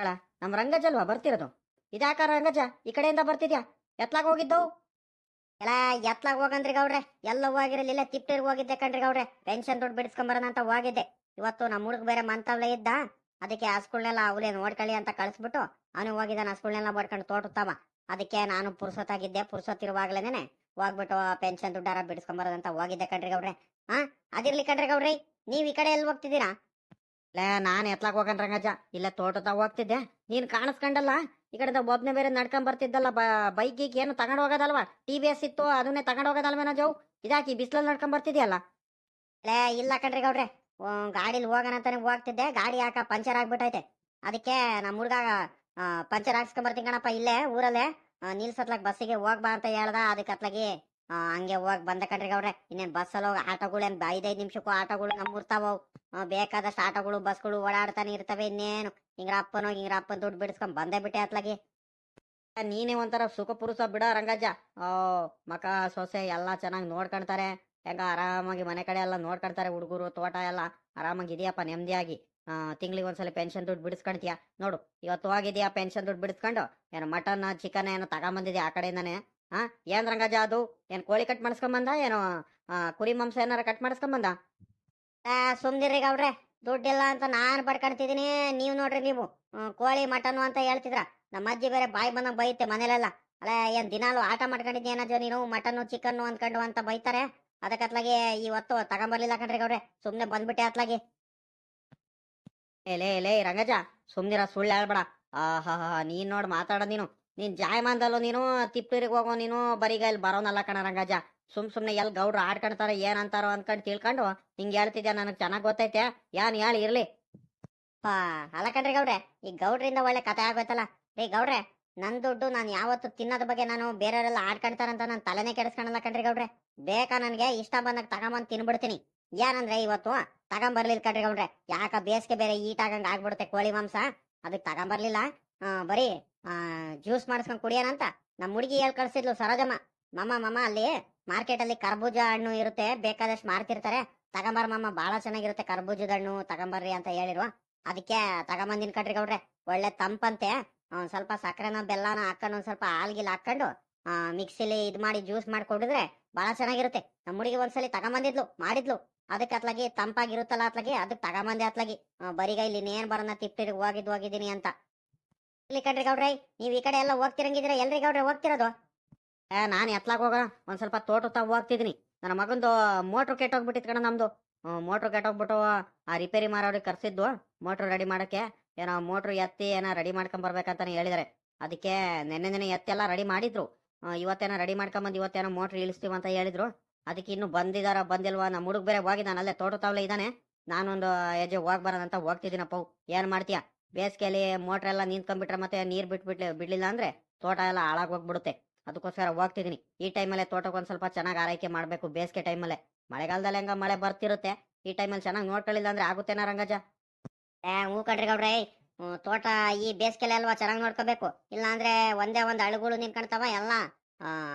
ಅಲ್ಲ ನಮ್ಮ ರಂಗಜಲ್ವಾ ಬರ್ತಿರೋದು. ಇದಾಕಾರ ರಂಗಜ, ಈ ಕಡೆಯಿಂದ ಬರ್ತಿದ್ಯಾ? ಎತ್ಲಾಗ ಹೋಗಿದ್ದವು ಎಲ್ಲ ಎತ್ಲಾಗ ಹೋಗಂದ್ರಿ ಗೌಡ್ರೆ ಎಲ್ಲ ಹೋಗಿರಲಿಲ್ಲ ತಿಪ್ಟಿರ್ ಹೋಗಿದ್ದೆ ಕಣ್ರಿ ಗೌಡ್ರೆ. ಪೆನ್ಷನ್ ದುಡ್ಡು ಬಿಡಿಸ್ಕೊಂಬರೋಣ ಅಂತ ಹೋಗಿದ್ದೆ. ಇವತ್ತು ನಮ್ಮ ಹುಡುಗ ಬೇರೆ ಮಂತವ್ಲೆ ಇದ್ದ, ಅದಕ್ಕೆ ಹಸ್ಗಳ್ನೆಲ್ಲ ಅವಲೇ ನೋಡ್ಕೊಳ್ಳಿ ಅಂತ ಕಳಿಸ್ಬಿಟ್ಟು ಅವನು ಹೋಗಿದ್ದಾನೆ ಹಸ್ಗಳ್ನೆಲ್ಲ ಮಾಡ್ಕೊಂಡು ತೋಟುತ್ತಾವ. ಅದಕ್ಕೆ ನಾನು ಪುರ್ಸೊತ್ತಾಗಿದ್ದೆ ಪುರ್ಸೊತ್ತಿರುವಾಗ್ಲೇನೆ ಹೋಗ್ಬಿಟ್ಟು ಪೆನ್ಷನ್ ದುಡ್ಡಾರ ಬಿಡಿಸ್ಕೊಂಬರೋದಂತ ಹೋಗಿದ್ದೆ ಕಣ್ರಿ ಗೌಡ್ರೆ. ಹಾ ಅದಿರ್ಲಿ ಕಣ್ರಿ ಗೌಡ್ರಿ, ನೀವ್ ಈ ಕಡೆ ಎಲ್ಲಿ ಹೋಗ್ತಿದ್ದೀರಾ? ಲೇ, ನಾನು ಎತ್ಲಾಕ್ ಹೋಗನ್ ರಂಗಜ್ಜ. ಇಲ್ಲ ತೋಟದಾಗ ಹೋಗ್ತಿದ್ದೆ. ನೀನ್ ಕಾಣಿಸ್ಕೊಂಡಲ್ಲ? ಈ ಕಡೆ ಒಬ್ನೇ ಬೇರೆ ನಡ್ಕೊಂಡ್ ಬರ್ತಿದ್ದಲ್ಲ. ಬೈಕ್ ಗೀಕ್ ಏನು ತಗೊಂಡ್ ಹೋಗೋದಲ್ವಾ? ಟಿ ವಿ ಎಸ್ ಇತ್ತು, ಅದನ್ನೇ ತಗೊಂಡ್ ಹೋಗೋದಲ್ವೇನೋ ಜವ್ ಇದಾಕಿ ಬಿಸಿಲಲ್ಲಿ ನಡ್ಕೊಂಡ್ ಬರ್ತಿದ್ಯಲ್ಲ? ಲೇ, ಇಲ್ಲ ಕಣ್ರಿ ಗೌಡ್ರೆ. ಗಾಡಿಲಿ ಹೋಗೋಣ ಅಂತಾನೆ ಹೋಗ್ತಿದ್ದೆ. ಗಾಡಿ ಯಾಕ ಪಂಚರ್ ಆಗ್ಬಿಟ್ಟೈತೆ. ಅದಕ್ಕೆ ನಮ್ಮ ಹುಡ್ಗ ಪಂಚರ್ ಹಾಕ್ಸ್ಕೊಂಡ್ ಬರ್ತೀನಿ ಕಣಪ್ಪ, ಇಲ್ಲೇ, ಊರಲ್ಲೇ. ನಿಲ್ಸತ್ಲಾಗ ಬಸ್ಸಿಗೆ ಹೋಗ್ಬಾ ಅಂತ ಹೇಳ್ದ. ಅದಕ್ಕೆ ಅತ್ಲಾಗಿ ಹಂಗೆ ಹೋಗ್ ಬಂದ ಕಣ್ರಿ ಅವ್ರೆ ಇನ್ನೇನ್ ಬಸ್ಸಲ್ಲಿ ಹೋಗಿ ಆಟೋಗಳೇನ್ ಐದೈದು ನಿಮಿಷಕ್ಕೂ ಆಟೋಗಳು ನಮ್ ಇರ್ತಾವ ಬೇಕಾದಷ್ಟು ಆಟೋಗಳು ಬಸ್ಗಳು ಓಡಾಡ್ತಾನೆ ಇರ್ತವೆ ಇನ್ನೇನು. ಹಿಂಗ್ರ ಹೋಗಿ ಹಿಂಗ್ರ ಅಪ್ಪನ ದುಡ್ಡು ಬಿಡಿಸ್ಕೊಂಡ್ ಬಂದೇ ಬಿಟ್ಟೆ ಅತ್ಲಾಗಿ. ನೀನೇ ಒಂಥರ ಸುಖ ಪುರುಷ ಬಿಡ ರಂಗಜ್ಜ. ಓ, ಮಕ, ಸೊಸೆ ಎಲ್ಲ ಚೆನ್ನಾಗಿ ನೋಡ್ಕೊಂತಾರೆ. ಹೆಂಗ ಆರಾಮಾಗಿ ಮನೆ ಕಡೆ ಎಲ್ಲ ನೋಡ್ಕೊಂತಾರೆ ಹುಡುಗರು, ತೋಟ ಎಲ್ಲ. ಆರಾಮಾಗಿ ಇದೆಯಪ್ಪ ನೆಮ್ಮದಿಯಾಗಿ ತಿಂಗಳಿಗೆ ಒಂದ್ಸಲ ಪೆನ್ಷನ್ ದುಡ್ಡು ಬಿಡಿಸ್ಕೊಂತೀಯ ನೋಡು, ಇವತ್ತು ಹೋಗಿದ್ಯಾ ಪೆನ್ಷನ್ ದುಡ್ಡು ಬಿಡಿಸ್ಕೊಂಡು? ಏನು ಮಟನ್, ಚಿಕನ್ ಏನೋ ತಗೊಂಬಂದಿದ್ಯಾ ಆ ಕಡೆಯಿಂದಾನೆ? ಹಾ ಏನ್ ರಂಗಜ ಅದು? ಏನ್ ಕೋಳಿ ಕಟ್ ಮಾಡಿಸ್ಕೊಂಬಂದ? ಏನೋ ಆ, ಕುರಿ ಮಾಂಸ ಏನಾರ ಕಟ್ ಮಾಡಿಸ್ಕೊಂಬಂದ? ಸುಮ್ನಿರಿ ಗೌಡ್ರೆ ದುಡ್ಡಿಲ್ಲ ಅಂತ ನಾನ್ ಬಡ್ಕೊಂತಿದೀನಿ ನೀವ್ ನೋಡ್ರಿ ನೀವು. ಕೋಳಿ ಮಟನ್ ಅಂತ ಹೇಳ್ತಿದ್ರ. ನಮ್ಮ ಅಜ್ಜಿ ಬೇರೆ ಬಾಯಿ ಬಂದಂಗ್ ಬೈತೆ ಮನೇಲೆಲ್ಲ. ಅಲ್ಲ ಏನ್ ದಿನಾಲು ಆಟ ಮಾಡ್ಕೊಂಡಿದ್ದೆ ಏನಜ್ಜ ನೀನು? ಮಟನ್ ಚಿಕನ್ ಅಂದ್ಕೊಂಡು ಅಂತ ಬೈತಾರೆ. ಅದಕ್ಕೆ ಈ ಇವತ್ತು ತಗೊಂಬರ್ಲಿಲ್ಲ ಕಣ್ರಿ ಗೌಡ್ರೆ. ಸುಮ್ನೆ ಬಂದ್ಬಿಟ್ಟೆ ಅತ್ಲಾಗಿ. ಏಲೇ ಲೇ ರಂಗಜ ಸುಮ್ನಿರ ಸುಳ್ಳು ಹೇಳ್ಬೇಡ. ಆಹಾ ನೀನ್ ನೋಡ್ ಮಾತಾಡ ನೀನು. ನೀನ್ ಜಾಯಮಾನ್ದಲ್ಲೂ ನೀನು, ತಿಪ್ಪೂರಿಗೆ ಹೋಗೋ ನೀನು, ಬರೀಗ ಇಲ್ಲಿ ಬರೋನಲ್ಲ ಕಣ ರಂಗಜ ಸುಮ್ ಸುಮ್ನೆ ಎಲ್ಲಿ ಗೌಡ್ರು ಆಡ್ಕೊಂತಾರ ಏನಂತಾರೋ ಅನ್ಕೊಂಡ್ ತಿಳ್ಕೊಂಡು ಹಿಂಗ್ ಹೇಳ್ತಿದ್ಯಾ ನನಗೆ ಚೆನ್ನಾಗ್ ಗೊತ್ತೈತೆ. ಯಾನ್ ಹೇಳಿ ಇರ್ಲಿ. ಪಾ, ಅಲ್ಲ ಕಣ್ರಿ ಗೌಡ್ರೆ, ಈ ಗೌಡ್ರಿಂದ ಒಳ್ಳೆ ಕತೆ ಆಗೋಯ್ತಲ್ಲ. ರೀ ಗೌಡ್ರೆ, ನನ್ ದುಡ್ಡು ನಾನು ಯಾವತ್ತು ತಿನ್ನೋದ್ ಬಗ್ಗೆ ನಾನು ಬೇರೆಯವರೆಲ್ಲ ಆಡ್ಕೊಂತಾರಂತ ನಾನು ತಲೆನೇ ಕೆಡಿಸ್ಕೊಳಲ್ಲ ಕಣ್ರಿ ಗೌಡ್ರೆ. ಬೇಕಾ ನನ್ಗೆ ಇಷ್ಟ ಬಂದಾಗ ತಗೊಂಬಂದ್ ತಿನ್ಬಿಡ್ತೀನಿ. ಏನಂದ್ರೆ ಇವತ್ತು ತಗೊಂಬರ್ಲಿಲ್ಲ ಕಣ್ರಿ ಗೌಡ್ರೆ. ಯಾಕ ಬೇಸಿಗೆ ಬೇರೆ ಈಟ್ ಆಗಂಗ್ ಆಗ್ಬಿಡುತ್ತೆ ಕೋಳಿ ಮಾಂಸ? ಅದಕ್ಕೆ ತಗೊಂಬರ್ಲಿಲ್ಲ. ಬರೀ ಜ್ಯೂಸ್ ಮಾಡಿಸ್ಕೊಂಡು ಕುಡಿಯೋಣ ಅಂತ ನಮ್ಮ ಹುಡುಗಿ ಹೇಳ್ ಕಳ್ಸಿದ್ಲು ಸರೋಜಮ್ಮ. ಮಮ್ಮ ಮಮ್ಮ ಅಲ್ಲಿ ಮಾರ್ಕೆಟ್ ಅಲ್ಲಿ ಕರ್ಬೂಜ ಹಣ್ಣು ಇರುತ್ತೆ, ಬೇಕಾದಷ್ಟು ಮಾರ್ತಿರ್ತಾರೆ. ತಗೊಂಬರ್ ಮಮ್ಮ ಬಹಳ ಚೆನ್ನಾಗಿರುತ್ತೆ ಕರ್ಬೂಜದ ಹಣ್ಣು, ತಗೊಂಬರ್ರಿ ಅಂತ ಹೇಳಿರುವ ಅದಕ್ಕೆ ತಗೊಂಬಂದಿನ ಕಟ್ರಿ ಗೌಡ್ರೆ, ಒಳ್ಳೆ ತಂಪಂತೆ. ಒಂದ್ ಸ್ವಲ್ಪ ಸಕ್ಕರೆನ ಬೆಲ್ಲನ ಹಾಕೊಂಡು ಒಂದ್ ಸ್ವಲ್ಪ ಹಾಲ್ಗಿಲ್ ಹಾಕೊಂಡು ಮಿಕ್ಸಿಲಿ ಇದ್ ಮಾಡಿ ಜ್ಯೂಸ್ ಮಾಡಿ ಕೊಡಿದ್ರೆ ಬಹಳ ಚೆನ್ನಾಗಿರುತ್ತೆ. ನಮ್ಮ ಹುಡುಗಿ ಒಂದ್ಸಲಿ ತಗೊಂಬಂದಿದ್ಲು, ಮಾಡಿದ್ಲು. ಅದಕ್ಕೆ ಅತ್ಲಾಗಿ ತಂಪಾಗಿರುತ್ತಲ್ಲ ಅತ್ಲಾಗಿ ಅದಕ್ಕೆ ತಗೊಂಬಂದೆ ಅತ್ಲಾಗಿ. ಬರಿಗ ಇಲ್ಲಿ ನೇನ್ ಬರೋಣ ತಿಪ್ಪಿರಿಗೆ ಹೋಗಿದ್ ಹೋಗಿದ್ದೀನಿ ಅಂತ. ಇಲ್ಲಿ ಕಣ್ರಿ ಗೌಡ್ರಿ, ನೀವು ಈ ಕಡೆ ಎಲ್ಲ ಹೋಗ್ತಿರಂಗಿದ್ರೆ ಎಲ್ರಿ ಗೌಡ್ರೆ ಹೋಗ್ತಿರೋದು? ಏ, ನಾನು ಎತ್ಲಾಗ ಹೋಗ, ಒಂದ್ ಸ್ವಲ್ಪ ತೋಟ ತಾವ್ ಹೋಗ್ತಿದ್ದೀನಿ ನನ್ನ ಮಗಂದು ಮೋಟ್ರ್ ಕೆಟ್ಟೋಗ್ಬಿಟ್ಟಿತ್ ಕಣ ನಮ್ದು. ಮೋಟ್ರ್ ಕೆಟ್ಟೋಗ್ಬಿಟ್ಟು ಆ ರಿಪೇರಿ ಮಾರೋರಿಗೆ ಕರ್ಸಿದ್ದು ಮೋಟ್ರ್ ರೆಡಿ ಮಾಡಕ್ಕೆ. ಏನೋ ಮೋಟ್ರ್ ಎತ್ತಿ ಏನೋ ರೆಡಿ ಮಾಡ್ಕೊಂಡ್ ಬರ್ಬೇಕಂತಾನೆ ಹೇಳಿದಾರೆ. ಅದಕ್ಕೆ ನೆನ್ನೆ ನೆನೆ ಎತ್ತೆಲ್ಲ ರೆಡಿ ಮಾಡಿದ್ರು. ಇವತ್ತೇನೋ ರೆಡಿ ಮಾಡ್ಕೊಂಬಂದು ಇವತ್ತೇನೋ ಮೋಟ್ರ್ ಇಳಿಸ್ತೀವಿ ಅಂತ ಹೇಳಿದ್ರು. ಅದಕ್ಕೆ ಇನ್ನು ಬಂದಿದಾರ ಬಂದಿಲ್ವಾ ನಮ್ಮ ಹುಡುಗ ಬೇರೆ ಹೋಗಿದ್ದಾನೆ ಅಲ್ಲೇ ತೋಟ ತಾವ್ಲೆ ಇದ್ದಾನೆ. ನಾನೊಂದು ಹೆಜ್ಜೆ ಹೋಗ್ಬಾರದಂತ ಹೋಗ್ತಿದ್ದೀನಪ್ಪ. ಏನ್ ಮಾಡ್ತೀಯ? ಬೇಸಿಗೆಯಲ್ಲಿ ಮೋಟ್ರ್ ಎಲ್ಲ ನಿಂತ್ಕೊಂಡ್ಬಿಟ್ರೆ ಮತ್ತೆ ನೀರ್ ಬಿಟ್ಬಿಟ್ಲಿ ಬಿಡ್ಲಿಲ್ಲ ಅಂದ್ರೆ ತೋಟ ಎಲ್ಲ ಹಾಳಾಗ್ ಹೋಗ್ಬಿಡುತ್ತೆ ಅದಕ್ಕೋಸ್ಕರ ಹೋಗ್ತಿದೀನಿ. ಈ ಟೈಮಲ್ಲೇ ತೋಟಕ್ಕೆ ಒಂದ್ ಸ್ವಲ್ಪ ಚೆನ್ನಾಗಿ ಆರೈಕೆ ಮಾಡ್ಬೇಕು ಬೇಸಿಗೆ ಟೈಮಲ್ಲೇ. ಮಳೆಗಾಲದಲ್ಲಿ ಹೆಂಗ ಮಳೆ ಬರ್ತಿರುತ್ತೆ. ಈ ಟೈಮಲ್ಲಿ ಚೆನ್ನಾಗಿ ನೋಡ್ಕೊಳ್ಳಿಲ್ಲ ಅಂದ್ರೆ ಆಗುತ್ತೇನ ರಂಗಜ? ಏ, ಹೂ ಕಡ್ರಿ ಗೌಡ್ರೆ ತೋಟ ಈ ಬೇಸಿಗೆಲೆ ಅಲ್ವಾ ಚೆನ್ನಾಗಿ ನೋಡ್ಕೋಬೇಕು. ಇಲ್ಲ ಅಂದ್ರೆ ಒಂದೇ ಒಂದ್ ಅಳುಗಳು ನಿಂತ್ಕೊಂಡ್ತಾವ ಎಲ್ಲ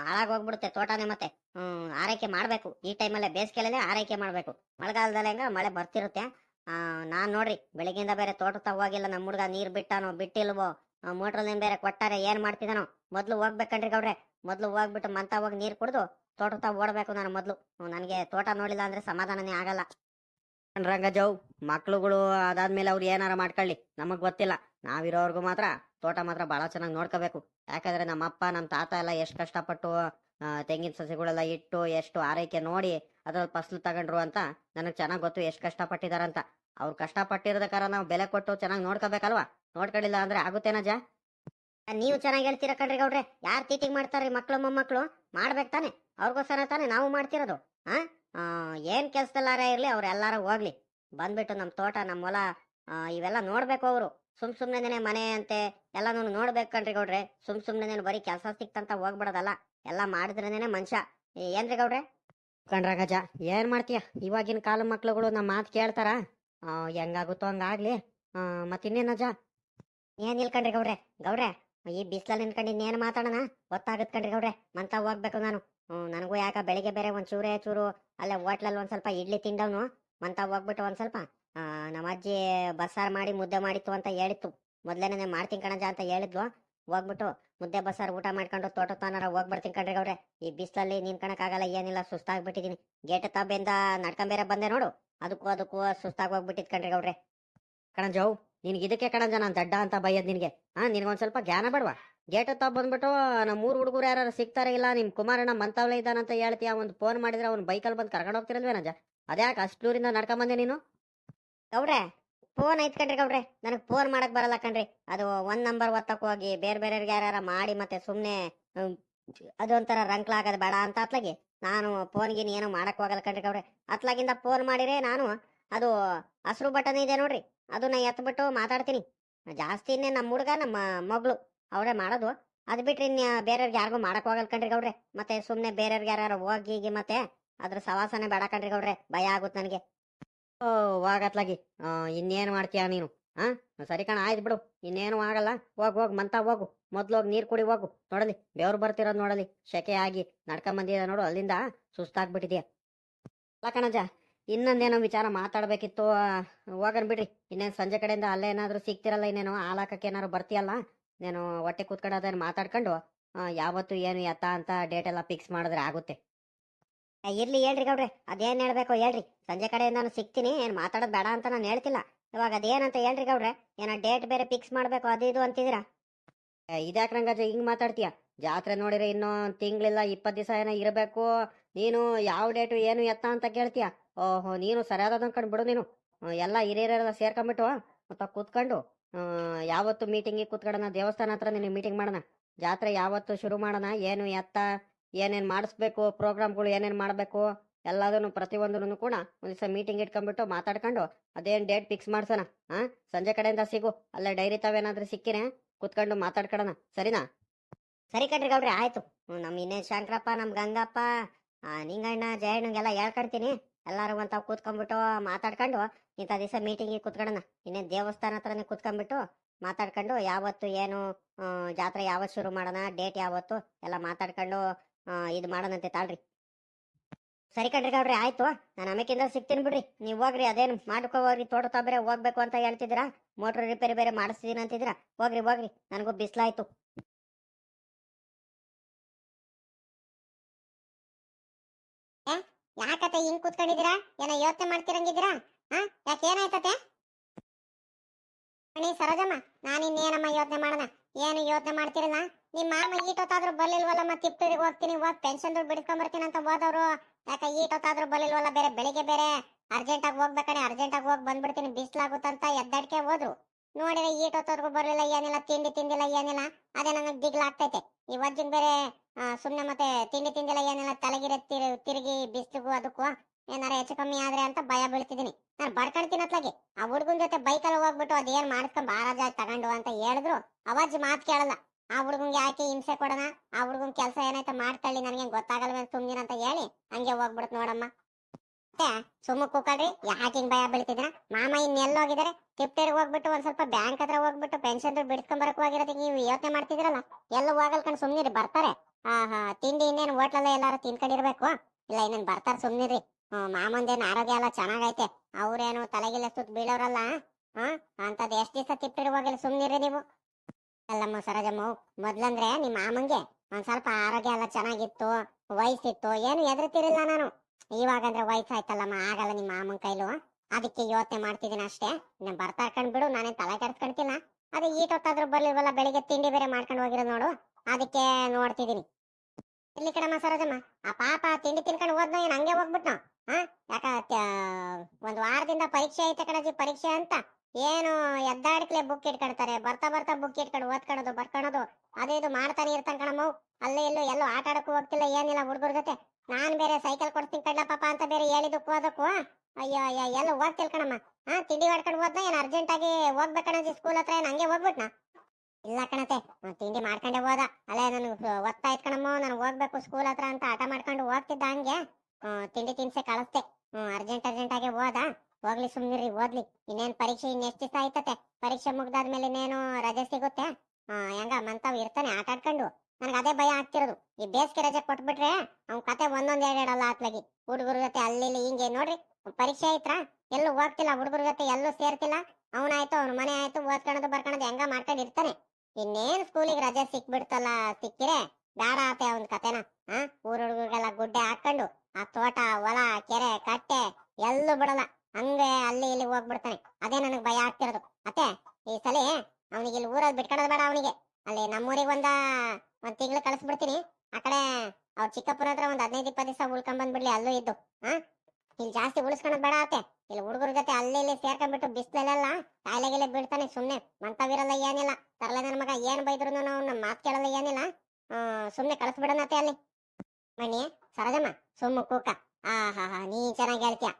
ಹಾಳಾಗ್ ಹೋಗ್ಬಿಡುತ್ತೆ ತೋಟನೇ ಮತ್ತೆ. ಹ್ಮ್, ಆರೈಕೆ ಮಾಡ್ಬೇಕು. ಈ ಟೈಮಲ್ಲೇ ಬೇಸಿಗೆಲೇ ಆರೈಕೆ ಮಾಡ್ಬೇಕು. ಮಳೆಗಾಲದಲ್ಲಿ ಹೆಂಗ ಮಳೆ ಬರ್ತಿರುತ್ತೆ. ನಾನ್ ನೋಡ್ರಿ ಬೆಳಗ್ಗೆಯಿಂದ ಬೇರೆ ತೋಟ ಹೋಗಿಲ್ಲ ನಮ್ಮ ಹುಡ್ಗ ನೀರ್ ಬಿಟ್ಟಾನೋ ಬಿಟ್ಟಿಲ್ವೋ ಮೋಟ್ರಲ್ಲಿ ಬೇರೆ ಕೊಟ್ಟಾರೆ ಏನ್ ಮಾಡ್ತಿದಾನೋ ಮೊದ್ಲು ಹೋಗ್ಬೇಕನ್ರಿ ಗೌಡ್ರೆ ಮೊದ್ಲು ಹೋಗ್ಬಿಟ್ಟು ಮಂತ ಹೋಗಿ ನೀರ್ ಕುಡ್ದು ತೋಟ ತಾವ್ ಓಡಬೇಕು ನಾನು ಮೊದ್ಲು. ನನಗೆ ತೋಟ ನೋಡಿಲ್ಲ ಅಂದ್ರೆ ಸಮಾಧಾನನೇ ಆಗಲ್ಲ. ರಂಗಜವ್ ಮಕ್ಳುಗಳು ಅದಾದ್ಮೇಲೆ ಅವ್ರು ಏನಾರ ಮಾಡ್ಕೊಳ್ಳಿ ನಮಗ್ ಗೊತ್ತಿಲ್ಲ. ನಾವಿರೋರ್ಗು ಮಾತ್ರ ತೋಟ ಮಾತ್ರ ಬಹಳ ಚೆನ್ನಾಗಿ ನೋಡ್ಕೋಬೇಕು. ಯಾಕಂದ್ರೆ ನಮ್ಮ ಅಪ್ಪ ನಮ್ಮ ತಾತ ಎಲ್ಲ ಎಷ್ಟು ಕಷ್ಟಪಟ್ಟು ಆ, ತೆಂಗಿನ ಸಸಿಗಳೆಲ್ಲ ಇಟ್ಟು ಎಷ್ಟು ಆರೈಕೆ ನೋಡಿ ಅದ್ರಲ್ಲಿ ಫಸಲು ತಗೊಂಡ್ರು ಅಂತ ನನಗೆ ಚೆನ್ನಾಗಿ ಗೊತ್ತು ಎಷ್ಟು ಕಷ್ಟಪಟ್ಟಿದಾರಂತ. ಅವ್ರು ಕಷ್ಟಪಟ್ಟಿರೋದಕ್ಕಾರ ನಾವು ಬೆಲೆ ಕೊಟ್ಟು ಚೆನ್ನಾಗಿ ನೋಡ್ಕೋಬೇಕಲ್ವಾ? ನೋಡ್ಕೊಳ್ಳಿಲ್ಲ ಅಂದ್ರೆ ಆಗುತ್ತೇನಾ ಜಾ? ನೀವು ಚೆನ್ನಾಗಿ ಹೇಳ್ತೀರ ಕಣ್ರಿ ಗೌಡ್ರೆ ಯಾರು ಮಾಡ್ತಾರೆ ಮಾಡ್ತಾರ್ರಿ ಮಕ್ಕಳು ಮೊಮ್ಮಕ್ಕಳು ಮಾಡ್ಬೇಕು ತಾನೆ. ಅವ್ರಿಗೋಸ್ಕರ ತಾನೆ ನಾವು ಮಾಡ್ತಿರೋದು. ಆ, ಏನ್ ಕೆಲ್ಸದಲ್ಲಾರ ಇರ್ಲಿ ಅವ್ರು ಎಲ್ಲಾರು ಹೋಗ್ಲಿ. ಬಂದ್ಬಿಟ್ಟು ನಮ್ಮ ತೋಟ ನಮ್ಮ ಹೊಲ ಇವೆಲ್ಲ ನೋಡ್ಬೇಕು ಅವರು. ಸುಮ್ ಸುಮ್ನೆ ಮನೆ ಅಂತೆ ಎಲ್ಲಾನು ನೋಡ್ಬೇಕು ಕಣ್ರಿ ಗೌಡ್ರೆ. ಸುಮ್ ಸುಮ್ನೆ ಬರೀ ಕೆಲಸ ಸಿಕ್ತಂತ ಹೋಗ್ಬಿಡೋದಲ್ಲ. ಎಲ್ಲ ಮಾಡಿದ್ರೇನೆ ಮನುಷ್ಯ. ಏನ್ರಿ ಗೌಡ್ರೆ? ಕಣ್ರಾಗಜ ಏನ್ ಮಾಡ್ತೀಯ? ಇವಾಗಿನ ಕಾಲ ಮಕ್ಳುಗಳು ನಮ್ಮ ಮಾತು ಕೇಳ್ತಾರ. ಹೆಂಗಾಗುತ್ತೋ ಹಂಗಾಗ್ಲಿ. ಮತ್ತಿನ್ನೇನ ಅಜ್ಜ ಏನ್ ಕಣ್ರಿ ಗೌಡ್ರೆ? ಗೌಡ್ರೆ, ಈ ಬಿಸ್ಲಲ್ಲಿ ನಿಂತ್ಕೊಂಡು ಇನ್ನೇನು ಮಾತಾಡೋಣ? ಗೊತ್ತಾಗತ್ ಕಣ್ರಿ ಗೌಡ್ರೆ. ಮಂತ ಹೋಗ್ಬೇಕು ನಾನು. ನನಗೂ ಯಾಕ ಬೆಳಿಗ್ಗೆ ಬೇರೆ ಒಂದ್ ಚೂರೇ ಚೂರು ಅಲ್ಲೇ ಹೋಟ್ಲಲ್ಲಿ ಒಂದ್ ಸ್ವಲ್ಪ ಇಡ್ಲಿ ತಿಂದವನು? ಮಂತ ಹೋಗ್ಬಿಟ್ಟು ಒಂದ್ ಸ್ವಲ್ಪ ನಮ್ಮ ಅಜ್ಜಿ ಬಸ್ಸಾರು ಮಾಡಿ ಮುದ್ದೆ ಮಾಡಿತ್ತು ಅಂತ ಹೇಳಿತ್ತು. ಮೊದಲೇನೇ ಮಾಡ್ತೀನಿ ಕಣಜ ಅಂತ ಹೇಳಿದ್ವಾ. ಹೋಗ್ಬಿಟ್ಟು ಮುದ್ದೆ ಬಸ್ಸಾರು ಊಟ ಮಾಡ್ಕೊಂಡು ತೋಟ ತಾನಾರ ಹೋಗಿ ಬರ್ತೀನಿ ಕಣ್ರಿ ಅವ್ರೆ ಈ ಬಿಸಲ್ಲಿ ನೀನ್ ಕಣಕ್ಕಾಗಲ್ಲ, ಏನಿಲ್ಲ, ಸುಸ್ತಾಗ್ಬಿಟ್ಟಿದೀನಿ. ಗೇಟ್ ತಬ್ಬೆಯಿಂದ ನಡ್ಕೊಂಬೇರೆ ಬಂದೆ ನೋಡು. ಅದಕ್ಕೂ ಅದಕ್ಕೂ ಸುಸ್ತಾಗಿ ಹೋಗ್ಬಿಟ್ಟಿದ್ ಕಣ್ರಿ ಅವ್ರೆ ಕಣಜವ್ ನಿನ್ಗೆ ಇದಕ್ಕೆ ಕಣಜ ನಾನು ದಡ್ಡ ಅಂತ ಬೈಯದ್ ನಿನ್ಗೆ. ಹಾ ನಿನ್ಗೊಂದ್ ಸ್ವಲ್ಪ ಜ್ಞಾನ ಬೇಡವಾ? ಗೇಟ್ ಹತ್ತ ಬಂದ್ಬಿಟ್ಟು ನಮ್ಮ ಮೂರು ಹುಡುಗರು ಯಾರು ಸಿಗ್ತಾರೆ ಇಲ್ಲ, ನಿಮ್ ಕುಮಾರಣ್ಣ ಮಂತಾವ್ಲೆ ಇದ್ದಾನಂತ ಹೇಳ್ತೀಯ ಒಂದು ಫೋನ್ ಮಾಡಿದ್ರೆ ಅವ್ನು ಬೈಕಲ್ಲಿ ಬಂದು ಕರ್ಕೊಂಡು ಹೋಗ್ತಿರಲ್ವೇನಜ ಅದ್ಯಾಕೆ ಅಷ್ಟೂರಿಂದ ನಡ್ಕೊಂಬಂದೆ ನೀನು? ಗೌಡ್ರೆ ಫೋನ್ ಐತ್ ಕಣ್ರಿ ಗೌಡ್ರೆ. ನನಗೆ ಫೋನ್ ಮಾಡಕ್ ಬರಲ್ಲ ಕಣ್ರಿ. ಅದು ಒಂದ್ ನಂಬರ್ ಒತ್ತಕ್ ಹೋಗಿ ಬೇರೆ ಬೇರೆಯವ್ರಿಗೆ ಯಾರ ಮಾಡಿ ಮತ್ತೆ ಹ್ಮ್, ಅದೊಂಥರ ರಂಕ್ಲಾಗದ್ ಬೇಡ ಅಂತ ಅತ್ಲಾಗಿ ನಾನು ಫೋನ್ ಗಿನ್ ಏನು ಮಾಡಕ್ ಹೋಗಲ್ಲ ಕಣ್ರಿ ಗೌಡ್ರೆ. ಅತ್ಲಾಗಿಂದ ಫೋನ್ ಮಾಡಿರೇ ನಾನು ಅದು ಹಸಿರು ಬಟನ್ ಇದೆ ನೋಡ್ರಿ. ಅದನ್ನ ಎತ್ಬಿಟ್ಟು ಮಾತಾಡ್ತೀನಿ. ಜಾಸ್ತಿ ಇನ್ನೇ ನಮ್ಮ ಹುಡುಗ ನಮ್ಮ ಮಗಳು ಅವರೇ ಮಾಡೋದು. ಅದು ಬಿಟ್ರಿ ಇನ್ನು ಬೇರೆಯವ್ರಿಗೆ ಯಾರಿಗೂ ಮಾಡಕ್ ಹೋಗಲ್ಲ ಕಣ್ರಿ ಗೌಡ್ರೆ. ಮತ್ತೆ ಸುಮ್ನೆ ಬೇರೆಯವ್ರಿಗೆ ಯಾರು ಹೋಗಿ ಮತ್ತೆ ಅದ್ರ ಸವಾಸನೆ ಬೇಡ ಕಣ್ರಿ ಗೌಡ್ರೆ. ಭಯ ಆಗುತ್ತೆ ನನಗೆ. ಓ ವಾಗತ್ಲಾಗಿ ಇನ್ನೇನು ಮಾಡ್ತೀಯ ನೀನು? ಹಾ ಸರಿ ಕಣ, ಆಯ್ತು ಬಿಡು. ಇನ್ನೇನು ಆಗಲ್ಲ. ಹೋಗ್ ಹೋಗ್, ಮಂತ ಹೋಗು. ಮೊದ್ಲು ಹೋಗಿ ನೀರು ಕುಡಿ ಹೋಗು. ನೋಡಲಿ ಬೆವ್ರು ಬರ್ತಿರೋದು ನೋಡಲಿ. ಶೆಕೆ ಆಗಿ ನಡ್ಕೊಂಬಂದಿದೆ ನೋಡು, ಅಲ್ಲಿಂದ ಸುಸ್ತಾಗ್ಬಿಟ್ಟಿದ್ಯಾ. ಅಲ್ಲ ಕಣಜ, ಇನ್ನೊಂದೇನೋ ವಿಚಾರ ಮಾತಾಡ್ಬೇಕಿತ್ತು. ಹೋಗನ್ ಬಿಡ್ರಿ. ಇನ್ನೇನು ಸಂಜೆ ಕಡೆಯಿಂದ ಅಲ್ಲೇ ಏನಾದರೂ ಸಿಗ್ತಿರಲ್ಲ ಇನ್ನೇನು ಹಾಲಾಕಕ್ಕೆ ಏನಾದ್ರು ಬರ್ತೀಯಲ್ಲ? ನೀನು ಹೊಟ್ಟೆ ಕೂತ್ಕೊಂಡು ಅದನ್ನು ಮಾತಾಡ್ಕೊಂಡು ಯಾವತ್ತು ಏನು ಎತ್ತ ಅಂತ ಡೇಟ್ ಎಲ್ಲ ಫಿಕ್ಸ್ ಮಾಡಿದ್ರೆ ಆಗುತ್ತೆ. ಇರ್ಲಿ ಹೇಳ್ರಿ ಗೌಡ್ರೆ, ಅದೇನ್ ಹೇಳ್ಬೇಕು ಹೇಳ್ರಿ. ಸಂಜೆ ಕಡೆಯಿಂದ ನಾನು ಸಿಗ್ತೀನಿ, ಏನ್ ಮಾತಾಡೋದ್ ಬೇಡ ಅಂತ ನಾನು ಹೇಳ್ತಿಲ್ಲ. ಇವಾಗ ಅದೇನಂತ ಹೇಳ್ರಿ ಗೌಡ್ರೆ, ಏನೋ ಡೇಟ್ ಬೇರೆ ಫಿಕ್ಸ್ ಮಾಡ್ಬೇಕು, ಅದು ಇದು ಅಂತಿದ್ದೀರಾ? ಇದ್ಯಾಕೆ ರಂಗಜ್ಜ ಹಿಂಗ್ ಮಾತಾಡ್ತೀಯ? ಜಾತ್ರೆ ನೋಡಿದ್ರೆ ಇನ್ನೂ ತಿಂಗಳಿಲ್ಲ ಇಪ್ಪತ್ತು ದಿವಸ ಏನೋ ಇರಬೇಕು. ನೀನು ಯಾವ ಡೇಟು ಏನು ಎತ್ತ ಅಂತ ಕೇಳ್ತೀಯ? ಓಹೋ, ನೀನು ಸರಿಯಾದ ಬಿಡು ನೀನು. ಎಲ್ಲ ಹಿರಿಯರೆಲ್ಲ ಸೇರ್ಕೊಂಬಿಟ್ಟು, ಮತ್ತೆ ಕೂತ್ಕೊಂಡು ಯಾವತ್ತು ಮೀಟಿಂಗಿಗೆ ಕೂತ್ಕೊಳ್ಳೋಣ ದೇವಸ್ಥಾನ ಹತ್ರ ನೀನು ಮೀಟಿಂಗ್ ಮಾಡೋಣ. ಜಾತ್ರೆ ಯಾವತ್ತು ಶುರು ಮಾಡೋಣ, ಏನು ಎತ್ತ? ಏನೇನು ಮಾಡಿಸ್ಬೇಕು, ಪ್ರೋಗ್ರಾಮ್ಗಳು ಏನೇನು ಮಾಡಬೇಕು, ಎಲ್ಲದನ್ನು ಪ್ರತಿಯೊಂದನ್ನು ಕೂಡ ಒಂದು ದಿವಸ ಮೀಟಿಂಗ್ ಇಟ್ಕೊಂಡ್ಬಿಟ್ಟು ಮಾತಾಡ್ಕೊಂಡು ಅದೇನು ಡೇಟ್ ಫಿಕ್ಸ್ ಮಾಡ್ಸೋಣ ಹಾಂ ಸಂಜೆ ಕಡೆಯಿಂದ ಸಿಗು, ಅಲ್ಲೇ ಡೈರಿ ತಾವೇನಾದರೂ ಸಿಕ್ಕಿನೇ ಕುತ್ಕೊಂಡು ಮಾತಾಡ್ಕೊಳ್ಳೋಣ ಸರಿನಾ? ಸರಿ ಕಣ್ರಿ ಗೌಡ್ರೆ, ಆಯ್ತು. ನಮ್ಮ ನಮ್ ಇನ್ನೇನ್ ಶಂಕರಪ್ಪ ನಮ್ಮ ಗಂಗಪ್ಪ ನಿಂಗಣ್ಣ, ಜಯಣ್ಣಗೆಲ್ಲ ಹೇಳ್ಕೊಡ್ತೀನಿ. ಎಲ್ಲರೂ ಅಂತ ಕೂತ್ಕೊಂಡ್ಬಿಟ್ಟು ಮಾತಾಡ್ಕೊಂಡು ಇಂಥ ದಿವಸ ಮೀಟಿಂಗಿಗೆ ಕುತ್ಕೊಳ್ಳೋಣ ಇನ್ನೇನು ದೇವಸ್ಥಾನ ಹತ್ರನೇ ಕೂತ್ಕೊಂಡ್ಬಿಟ್ಟು ಮಾತಾಡ್ಕೊಂಡು ಯಾವತ್ತು ಏನು ಜಾತ್ರೆ ಯಾವತ್ತು ಶುರು ಮಾಡೋಣ ಡೇಟ್ ಯಾವತ್ತು, ಎಲ್ಲ ಮಾತಾಡ್ಕೊಂಡು ಇದು ಮಾಡೋಣಂತೆ ತಾಳ್ರಿ. ಸರಿ ಕಣ್ರಿ ಗೌಡ್ರಿ, ಆಯ್ತು. ನಾನು ಅಮೇಕಿಂದ ಸಿಗ್ತೀನಿ ಬಿಡ್ರಿ. ನೀವು ಹೋಗ್ರಿ, ಅದೇನು ಹೋಗ್ರಿ, ತೋಟ ಬೇರೆ ಹೋಗ್ಬೇಕು ಅಂತ ಹೇಳ್ತಿದ್ದೀರಾ? ಮೋಟ್ರ್ ರಿಪೇರಿ ಬೇರೆ ಮಾಡಿಸ್ತೀನಿ ಅಂತಿದ್ದೀರಾ? ಹೋಗ್ರಿ ಹೋಗ್ರಿ. ನನಗೂ ಬಿಸ್ಲಾಯ್ತು. ಯಾಕತ್ತೆ ಹಿಂಗ್ ಕೂತ್ಕೊಂಡಿದ್ದೀರಾ? ಏನೋ ಯೋಚನೆ ಮಾಡ್ತಿರಂಗಿದ್ದೀರಾ? ಹಾ ಯಾಕೆ ಏನಾಯ್ತತೆ ಸರೋಜಮ್ಮ ನಾನಿನ್ನೇನಮ್ಮ ಯೋಚನೆ ಮಾಡೋಣ ಏನು ಯೋಚನೆ ಮಾಡ್ತಿರಲ್ಲ? ನಿಮ್ಮ ಮಾಮ ಈಟೊತ್ತಾದ್ರೂ ಬರ್ಲಿಲ್ವಲ್ಲ ಮತ್ತೆ ತಿಪ್ಪೂರಿಗೆ ಹೋಗ್ತೀನಿ ಹೋಗ್ ಪೆನ್ಷನ್ ದುಡ್ಡು ಬಿಡ್ಕೊಂಡ್ ಬರ್ತೀನಿ ಅಂತ ಹೋದವ್ರು. ಯಾಕೆ ಈಟೊತ್ತಾದ್ರೂ ಬರ್ಲಿಲ್ವಲ್ಲ ಬೇರೆ ಬೆಳಿಗ್ಗೆ ಬೇರೆ. ಅರ್ಜೆಂಟ್ ಆಗಿ ಹೋಗ್ಬೇಕಣೆ ಅರ್ಜೆಂಟ್ ಆಗಿ ಹೋಗಿ ಬಂದ್ಬಿಡ್ತೀನಿ, ಬಿಸ್ಲಾಗುತ್ತಂತ ಎದ್ದಾಡ್ಕೆ ಹೋದ್ರು. ನೋಡಿದ್ರೆ ಈಟೊತ್ತವ್ರಿಗೂ ಬರ್ಲಿಲ್ಲ, ಏನಿಲ್ಲ, ತಿಂಡಿ ತಿಂದಿಲ್ಲ, ಏನಿಲ್ಲ. ಅದೇ ನನಗೆ ದಿಗ್ಲಾಗ್ತೈತೆ. ಈ ವಜ್ಜಿಗೆ ಬೇರೆ ಸುಮ್ಮನೆ ಮತ್ತೆ ತಿಂಡಿ ತಿಂದಿಲ್ಲ, ಏನಿಲ್ಲ, ತಲೆಗಿರೆ ತಿರು- ತಿರುಗಿ ಬಿಸ್ಲಿಗೂ ಅದಕ್ಕೂ ಏನಾರ ಹೆಚ್ಚು ಕಮ್ಮಿ ಆದ್ರೆ ಅಂತ ಭಯ ಬೀಳ್ತಿದ್ದೀನಿ. ನಾನು ಬಡ್ಕೊಂಡ್ತೀನಿ ಅತ್ಲಾಗಿ ಆ ಹುಡುಗನ ಜೊತೆ ಬೈಕಲ್ಲಿ ಹೋಗ್ಬಿಟ್ಟು ಅದೇನ್ ಮಾಡ್ಕೊಂಡ್ ಬಾರಾಜ್ ತಗೊಂಡು ಅಂತ ಹೇಳಿದ್ರು. ಅವಾಜ್ ಮಾತು ಕೇಳಲ್ಲ ಆ ಹುಡ್ಗಂಗೆ ಯಾಕೆ ಹಿಂಸೆ ಕೊಡೋಣ ಆ ಹುಡ್ಗನ್ ಕೆಲಸ ಏನಾಯ್ತ ಗೊತ್ತಾಗಲ್ಲ ಗೊತ್ತಾಗಲ್ವೇ ಸುಮ್ಮನೆ ಅಂತ ಹೇಳಿ ಹಂಗೆ ಹೋಗ್ಬಿಡುತ್ತೆ ನೋಡಮ್ಮ. ಮತ್ತೆ ಸುಮ್ಮ ಕೂಕಳ್ರಿ ಯಾಕೆ ಹಿಂಗ್ ಭಯ ಬೀಳ್ತಿದ್ರ ಮಾಮ ಇನ್ನೆಲ್ಲ ಹೋಗಿದಾರೆ ತಿಪ್ಟೇರಿಗೆ ಹೋಗ್ಬಿಟ್ಟು ಒಂದ್ ಸ್ವಲ್ಪ ಬ್ಯಾಂಕ್ ಹತ್ರ ಹೋಗ್ಬಿಟ್ಟು ಪೆನ್ಷನ್ ಬಿಡಿಸ್ಕೊಂಡ್ ಬರಕ್ ಹೋಗಿರೋದಕ್ಕೆ ನೀವು ಯೋಚನೆ ಮಾಡ್ತಿದ್ದೀರಲ್ಲ? ಎಲ್ಲ ಹೋಗಲ್ ಕಣ್ ಸುಮ್ನಿರಿ, ಬರ್ತಾರೆ. ಹಾ ಹಾ ತಿಂಡಿ ಇನ್ನೇನು ಹೋಟ್ಲಲ್ಲ ಎಲ್ಲಾರು ತಿನ್ಕೊಂಡಿರ್ಬೇಕು ಇಲ್ಲ, ಇನ್ನೇನ್ ಬರ್ತಾರ ಸುಮ್ನಿರಿ. ಹ್ಮ್, ಮಾಮಂದೇನು ಆರೋಗ್ಯ ಎಲ್ಲ ಚೆನ್ನಾಗೈತೆ. ಅವ್ರೇನು ತಲೆಗಿಲ್ಲ ಸುತ್ತ ಬೀಳೋರಲ್ಲ? ಹಾ, ಅಂತದ್ ಎಷ್ಟ್ ದಿವಸ ತಿಪ್ಪಿರುವಾಗಿಲ್ಲ ಸುಮ್ನಿರಿ ನೀವು. ಅಲ್ಲಮ್ಮ ಸರಜಮ್ಮ ಮೊದ್ಲಂದ್ರೆ ನಿಮ್ಮ ಮಾಮಂಗೆ ಒಂದ್ ಸ್ವಲ್ಪ ಆರೋಗ್ಯ ಎಲ್ಲ ಚೆನ್ನಾಗಿತ್ತು, ವಯಸ್ಸಿತ್ತು, ಏನು ಎದುರುತ್ತಿರಲಿಲ್ಲ ನಾನು. ಇವಾಗಂದ್ರೆ ವಯಸ್ಸಾಯ್ತಲ್ಲಮ್ಮ, ಆಗಲ್ಲ ನಿಮ್ಮ ಮಾಮನ್ ಕೈಲು. ಅದಕ್ಕೆ ಯೋಚನೆ ಮಾಡ್ತಿದ್ದೀನಿ ಅಷ್ಟೇ. ನಾನು ಬರ್ತಾ ಬಿಡು, ನಾನೇ ತಲೆ ಕೆಡ್ಸ್ಕೊಂತಿಲ್ಲ. ಅದೇ ಈಟೊತ್ತಾದ್ರೂ ಬರ್ಲಿಲ್ವಲ್ಲ, ಬೆಳಿಗ್ಗೆ ತಿಂಡಿ ಬೇರೆ ಮಾಡ್ಕೊಂಡು ಹೋಗಿರೋದು ನೋಡು. ಅದಕ್ಕೆ ನೋಡ್ತಿದ್ದೀನಿ. ಇಲ್ಲಿ ಕಡಮ್ಮ ಸರೋಜಮ್ಮ, ಆ ಪಾಪ ತಿಂಡಿ ತಿನ್ಕೊಂಡು ಹೋದ್ನ ಏನ್ ಹಂಗೆ ಹೋಗ್ಬಿಟ್ನ? ಹಾ ಯಾಕ ಒಂದ್ ವಾರದಿಂದ ಪರೀಕ್ಷೆ ಐತೆ ಕಣಜಿ, ಪರೀಕ್ಷೆ ಅಂತ. ಏನು ಎದ್ದಾಡ್ಕ್ಲೆ ಬುಕ್ ಇಟ್ಕೊಳ್ತಾರೆ ಬರ್ತಾ ಬರ್ತಾ ಬುಕ್ ಇಟ್ಕೊಂಡು ಓದ್ಕೊಳೋದು ಬರ್ಕೊಳೋದು, ಅದೇ ಇದು ಮಾಡ್ತಾನೆ ಇರ್ತಾನೆ ಕಣಮ್ಮ ಅಲ್ಲೇ ಇಲ್ಲೂ ಎಲ್ಲೂ ಆಟ ಆಡಕ್ಕೂ ಹೋಗ್ತಿಲ್ಲ, ಏನಿಲ್ಲ ಹುಡುಗರ ಜೊತೆ. ನಾನು ಬೇರೆ ಸೈಕಲ್ ಕೊಡ್ತೀನಿ ಕಡ್ಲ ಪಾಪ ಅಂತ ಬೇರೆ ಹೇಳಿದಕ್ಕೂ ಓದಕ್ಕೂ ಅಯ್ಯೋ ಅಯ್ಯೋ, ಎಲ್ಲ ಓದ್ತಿಲ್ಲ ಕಣಮ್ಮ. ಹಾ, ತಿಂಡಿ ಮಾಡ್ಕೊಂಡು ಹೋದ್ನ ಏನು ಅರ್ಜೆಂಟಾಗಿ ಹೋಗ್ಬೇಕಣಜಿ ಸ್ಕೂಲ್ ಹತ್ರ ಏನು ಹಂಗೆ ಹೋಗ್ಬಿಟ್ನಾ? ಇಲ್ಲ ಕಣತೆ ತಿಂಡಿ ಮಾಡ್ಕೊಂಡೆ ಹೋದ. ಅಲ್ಲೇ ನನಗೆ ಒತ್ತಾಯ್ತು ಇಟ್ಕಣಮ್ಮ ನಾನು ಹೋಗ್ಬೇಕು ಸ್ಕೂಲ್ ಹತ್ರ ಅಂತ ಆಟ ಮಾಡ್ಕೊಂಡು ಹೋಗ್ತಿದ್ದ ಹಂಗೆ. ತಿಂಡಿ ತಿನ್ಸೆ ಕಳಿಸ್ದೆ ಹ್ಞೂ ಅರ್ಜೆಂಟ್ ಅರ್ಜೆಂಟ್ ಆಗಿ ಹೋದ. ಹೋಗ್ಲಿ ಸುಮ್ನಿರಿ, ಓದ್ಲಿ. ಇನ್ನೇನ್ ಪರೀಕ್ಷೆ ಇನ್ನೆಷ್ಟು ದಿವಸ ಆಯ್ತತೆ? ಪರೀಕ್ಷೆ ಮುಗ್ದಾದ್ಮೇಲೆ ಇನ್ನೇನು ರಜೆ ಸಿಗುತ್ತೆ? ಹೆಂಗ ಮಂತಾವ್ ಇರ್ತಾನೆ ಆಟ ಆಡ್ಕೊಂಡು. ನನಗೆ ಅದೇ ಭಯ ಆಗ್ತಿರೋದು. ಈ ಬೇಸಿಗೆ ರಜೆ ಕೊಟ್ಬಿಟ್ರೆ ಅವ್ನ ಕತೆ ಒಂದೊಂದ್ ಎರಡಲ್ಲ ಆತ್ಲಾಗಿ. ಹುಡುಗರ ಜೊತೆ ಅಲ್ಲಿ ಇಲ್ಲಿ ಹಿಂಗೆ ನೋಡ್ರಿ. ಪರೀಕ್ಷೆ ಐತ್ರ? ಎಲ್ಲೂ ಹೋಗ್ತಿಲ್ಲ, ಹುಡುಗರ ಜೊತೆ ಎಲ್ಲೂ ಸೇರ್ತಿಲ್ಲ. ಅವನಾಯ್ತು ಅವ್ನ ಮನೆ ಆಯ್ತು ಓದ್ಕೊಳೋದು ಬರ್ಕೊಳೋದು ಹೆಂಗ ಮಾಡ್ಕೊಂಡು ಇರ್ತಾನೆ. ಇನ್ನೇನ್ ಸ್ಕೂಲಿಗೆ ರಜೆ ಸಿಕ್ಬಿಡ್ತಲ್ಲ ಸಿಕ್ಕಿರೆ? ಬೇಡ ಆತೆ ಅವನ್ ಕತೆನ ಊರ ಹುಡುಗರಿಗೆಲ್ಲ ಗುಡ್ಡೆ ಹಾಕೊಂಡು, ಆ ತೋಟ, ಹೊಲ, ಕೆರೆ, ಕಟ್ಟೆ ಎಲ್ಲೂ ಬಿಡಲ್ಲ. ಹಂಗೆ ಅಲ್ಲಿ ಇಲ್ಲಿ ಹೋಗ್ಬಿಡ್ತಾನೆ. ಅದೇ ನನಗೆ ಭಯ ಆಗ್ತಿರೋದು. ಅತ್ತೆ ಈ ಸಲ ಅವನಿಗೆ ಇಲ್ಲಿ ಊರಲ್ಲಿ ಬಿಟ್ಕೊಳೋದು ಬೇಡ ಅವನಿಗೆ. ಅಲ್ಲಿ ನಮ್ಮೂರಿಗೆ ಒಂದ ಒಂದ್ ತಿಂಗಳು ಕಳಿಸ್ಬಿಡ್ತೀನಿ. ಆ ಕಡೆ ಅವ್ರ ಚಿಕ್ಕಪ್ಪನ ಹತ್ರ ಒಂದ್ ಹದಿನೈದು, ಇಪ್ಪತ್ತು ದಿವಸ ಉಳ್ಕೊಂಡ್ಬಂದ್ಬಿಡ್ಲಿ ಅಲ್ಲೂ ಇದ್ದು. ಹಾ ಇಲ್ಲಿ ಜಾಸ್ತಿ ಉಳಿಸ್ಕೊಳೋದು ಬೇಡ ಆತೆ. ಇಲ್ಲಿ ಹುಡುಗರ ಜೊತೆ ಅಲ್ಲಿ ಇಲ್ಲಿ ಸೇರ್ಕೊಂಡ್ಬಿಟ್ಟು ಬಿಸಿಲಲ್ಲೆಲ್ಲ ಕಾಯಿಲೆಗೆಲ್ಲ ಬೀಳ್ತಾನೆ ಸುಮ್ನೆ. ಮಂತವಿರಲ್ಲ ಏನಿಲ್ಲ. ತರಲೆ ನನ್ನ ಮಗ ಏನು ಬೈದ್ರು ಅವ್ನ ಮಾತ್ ಕೇಳಲ್ಲ ಏನಿಲ್ಲ. ಸುಮ್ಮನೆ ಸುಮ್ನೆ ಕಳಿಸ್ಬಿಡೋಣತ್ತೆ ಅಲ್ಲಿ. ಮಣಿ ಸರಜಮ್ಮ, ಸುಮ್ಮ ಕೂಕ. ಆ ಹಾ ಹಾ ನೀ ಚೆನ್ನಾಗಿ ಹೇಳ್ತೀಯ?